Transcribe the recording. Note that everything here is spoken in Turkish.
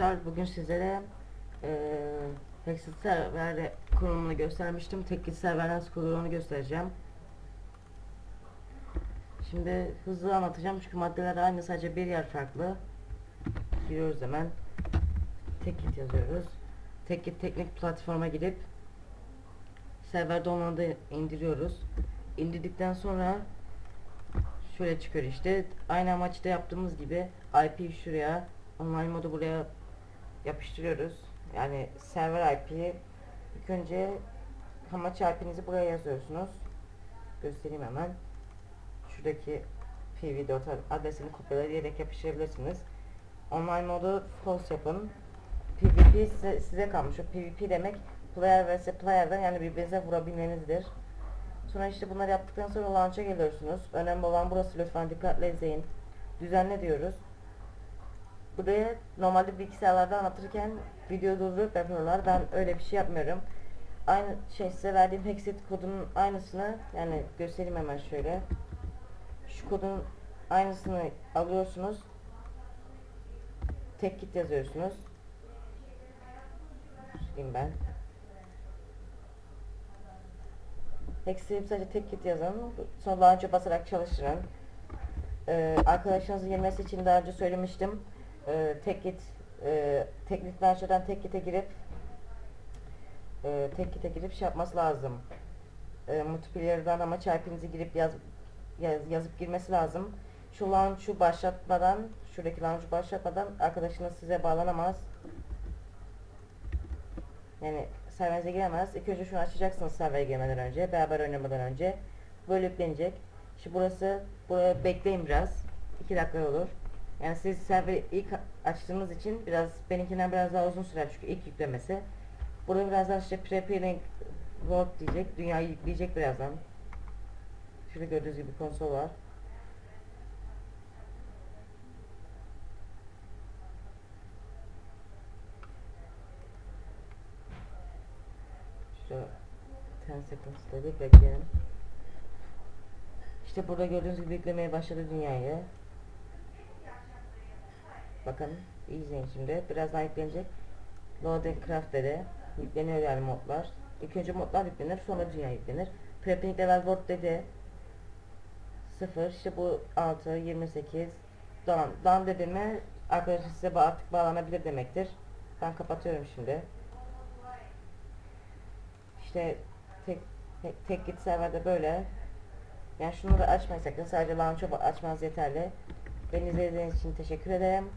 arkadaşlar bugün sizlere eee Hexit server kurulumunu göstermiştim. Teklit server nasıl kurulduğunu göstereceğim. Şimdi hızlı anlatacağım çünkü maddeler aynı sadece bir yer farklı. Giriyoruz hemen. Teklit yazıyoruz. Teklit teknik platforma gidip server download'ı indiriyoruz. İndirdikten sonra şöyle çıkıyor işte. Aynı amaçta yaptığımız gibi IP şuraya, online modu buraya yapıştırıyoruz. Yani server IP'yi ilk önce amaç IP'nizi buraya yazıyorsunuz. Göstereyim hemen. Şuradaki pv4 adresini kopyalayarak yapıştırabilirsiniz. Online modu false yapın. PvP size, size kalmış. O PvP demek player vs player'dan yani birbirinize vurabilmenizdir. Sonra işte bunları yaptıktan sonra launch'a geliyorsunuz. Önemli olan burası lütfen dikkatle izleyin. Düzenle diyoruz. Buraya normalde bilgisayarlarda anlatırken video durdurup yapıyorlar. Ben öyle bir şey yapmıyorum. Aynı şey size verdiğim hexit kodunun aynısını yani göstereyim hemen şöyle. Şu kodun aynısını alıyorsunuz. Tek git yazıyorsunuz. Sileyim ben. Hex'i sadece tek git yazın. Sonra daha önce basarak çalıştırın. Ee, arkadaşlarınızın girmesi için daha önce söylemiştim. Ee, tek git e, teknik launcher'dan tek git'e girip e, tek git'e girip şey yapması lazım. E, multiplayer'dan ama çarpınızı girip yaz, yaz, yazıp girmesi lazım. Şu launch'u başlatmadan, şuradaki launch'u başlatmadan arkadaşınız size bağlanamaz. Yani serverinize giremez. İlk önce şunu açacaksınız servere girmeden önce. Beraber oynamadan önce. Böyle yüklenecek. Şimdi burası, buraya bekleyin biraz. 2 dakika olur. Yani siz serveri ilk açtığınız için biraz benimkinden biraz daha uzun sürer çünkü ilk yüklemesi. Burada birazdan işte preparing world diyecek. Dünyayı yükleyecek birazdan. Şurada gördüğünüz gibi konsol var. Şurada 10 seconds dedik bekleyelim. İşte burada gördüğünüz gibi yüklemeye başladı dünyayı. Bakın iyi izleyin şimdi. Birazdan yüklenecek. Load and Craft dedi. Yükleniyor yani modlar. İlk önce modlar yüklenir sonra dünya yüklenir. Prepping Level World dedi. 0 işte bu 6 28 down. Down dedi mi arkadaşlar size artık bağlanabilir demektir. Ben kapatıyorum şimdi. İşte tek tek, tek git serverde böyle. Yani şunları açmayın sakın. Sadece launch'u açmanız yeterli. Beni izlediğiniz için teşekkür ederim.